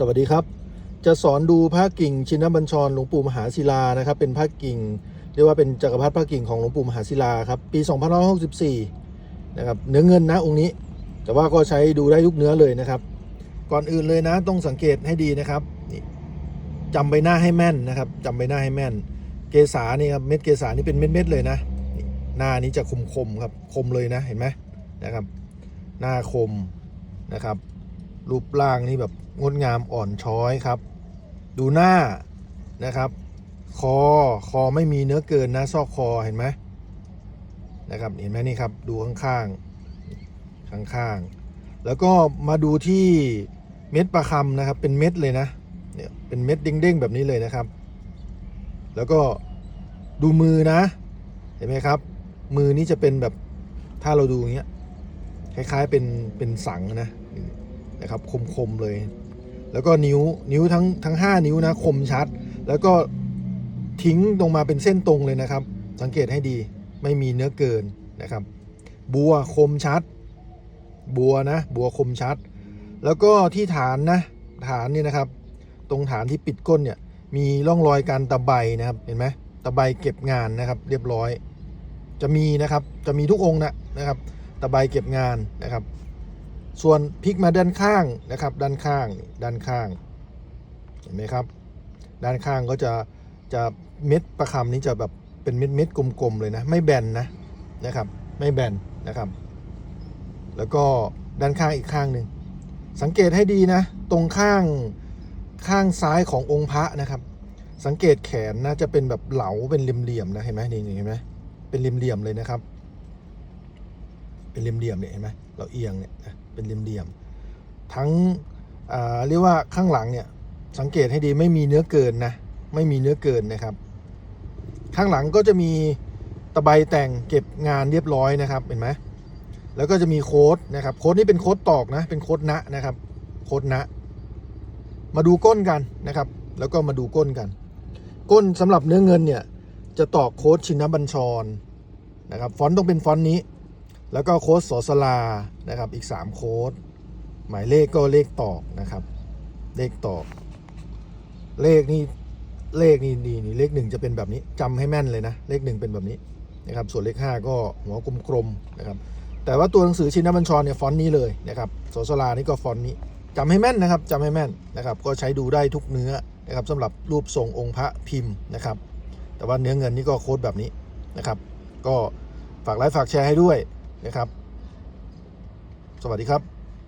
สวัสดีครับ จะสอนดูพระกิ่งชินบัญชรหลวงปู่มหาศิลานะครับ เป็นพระกิ่งเรียกว่าเป็นจักรพรรดิพระกิ่งของหลวงปู่มหาศิลาครับปี2564นะครับเนื้อเงินนะองค์นี้ แต่ว่าก็ใช้ดูได้ทุกเนื้อเลยนะครับ ก่อนอื่นเลยนะต้องสังเกตให้ดีนะครับนี่จำใบหน้าให้แม่นนะครับจำใบหน้าให้แม่น เกษานี่ครับเม็ดเกษานี่เป็นเม็ดๆเลยนะ หน้านี้จะคมๆครับคมเลยนะเห็นไหมนะครับ หน้าคมนะครับ รูปร่างนี่แบบงดงามอ่อนช้อยครับ ดูหน้านะครับ คอคอไม่มีเนื้อเกินนะซอกคอเห็นไหมนะครับเห็นไหมนี่ครับดูข้างๆข้างๆ แล้วก็มาดูที่เม็ดประคำนะครับ เป็นเม็ดเลยนะเนี่ยเป็นเม็ดเด้งๆแบบนี้เลยนะครับ แล้วก็ดูมือนะ เห็นไหมครับ มือนี้จะเป็นแบบถ้าเราดูอย่างเงี้ยคล้ายๆเป็นเป็นสังนะ นะครับคมๆเลย แล้วก็นิ้วนิ้วทั้งทั้งห้านิ้วนะคมชัด แล้วก็ทิ้งตรงมาเป็นเส้นตรงเลยนะครับ สังเกตให้ดีไม่มีเนื้อเกินนะครับ บัวคมชัด บัวนะบัวคมชัด แล้วก็ที่ฐานนะฐานนี่นะครับ ตรงฐานที่ปิดก้นเนี่ยมีร่องรอยการตะไบนะครับเห็นไหมตะไบเก็บงานนะครับ เรียบร้อย จะมีนะครับจะมีทุกองค์นะนะครับ ตะไบเก็บงานนะครับ ส่วนพลิกมาด้านข้างนะครับ ด้านข้างด้านข้างเห็นไหมครับ ด้านข้างก็จะจะเม็ดประคำนี้จะแบบเป็นเม็ดเม็ดกลมๆเลยนะ ไม่แบนนะนะครับ ไม่แบนนะครับ แล้วก็ด้านข้างอีกข้างหนึ่งสังเกตให้ดีนะ ตรงข้างข้างซ้ายขององค์พระนะครับ สังเกตแขนนะจะเป็นแบบเหลาเป็นเหลี่ยมๆนะเห็นไหมนี่เห็นไหมเป็นเหลี่ยมๆเลยนะครับ เป็นเหลี่ยมๆเนี่ยเห็นไหมเราเอียงเนี่ยนะ เป็นเหลี่ยมๆทั้งเรียกว่าข้างหลังเนี่ยสังเกตให้ดีไม่มีเนื้อเกินนะไม่มีเนื้อเกินนะครับ ข้างหลังก็จะมีตะไบแต่งเก็บงานเรียบร้อยนะครับเห็นไหมแล้วก็จะมีโค้ดนะครับโค้ดนี้เป็นโค้ดตอกนะเป็นโค้ดนะนะครับโค้ดนะ มาดูก้นกันนะครับ แล้วก็มาดูก้นกัน ก้นสำหรับเนื้อเงินเนี่ยจะตอกโค้ดชินบัญชรนะครับฟอนต์ต้องเป็นฟอนต์นี้ แล้วก็โค้ดสอสลานะครับอีก 3 โค้ดหมายเลขก็เลขตอกนะครับ เลขตอก เลขนี่เลขนี่นี่นี่เลขหนึ่งจะเป็นแบบนี้จำให้แม่นเลยนะ เลขหนึ่งเป็นแบบนี้นะครับ ส่วนเลขห้าก็หัวกลมๆนะครับ แต่ว่าตัวหนังสือชินบัญชรเนี่ยฟอนต์นี้เลยนะครับสอสลานี่ก็ฟอนต์นี้จำให้แม่นนะครับจำให้แม่นนะครับ ก็ใช้ดูได้ทุกเนื้อนะครับสำหรับรูปทรงองค์พระพิมพ์นะครับ แต่ว่าเนื้อเงินนี่ก็โค้ดแบบนี้นะครับ ก็ฝากไลค์ฝากแชร์ให้ด้วย นะครับ สวัสดีครับ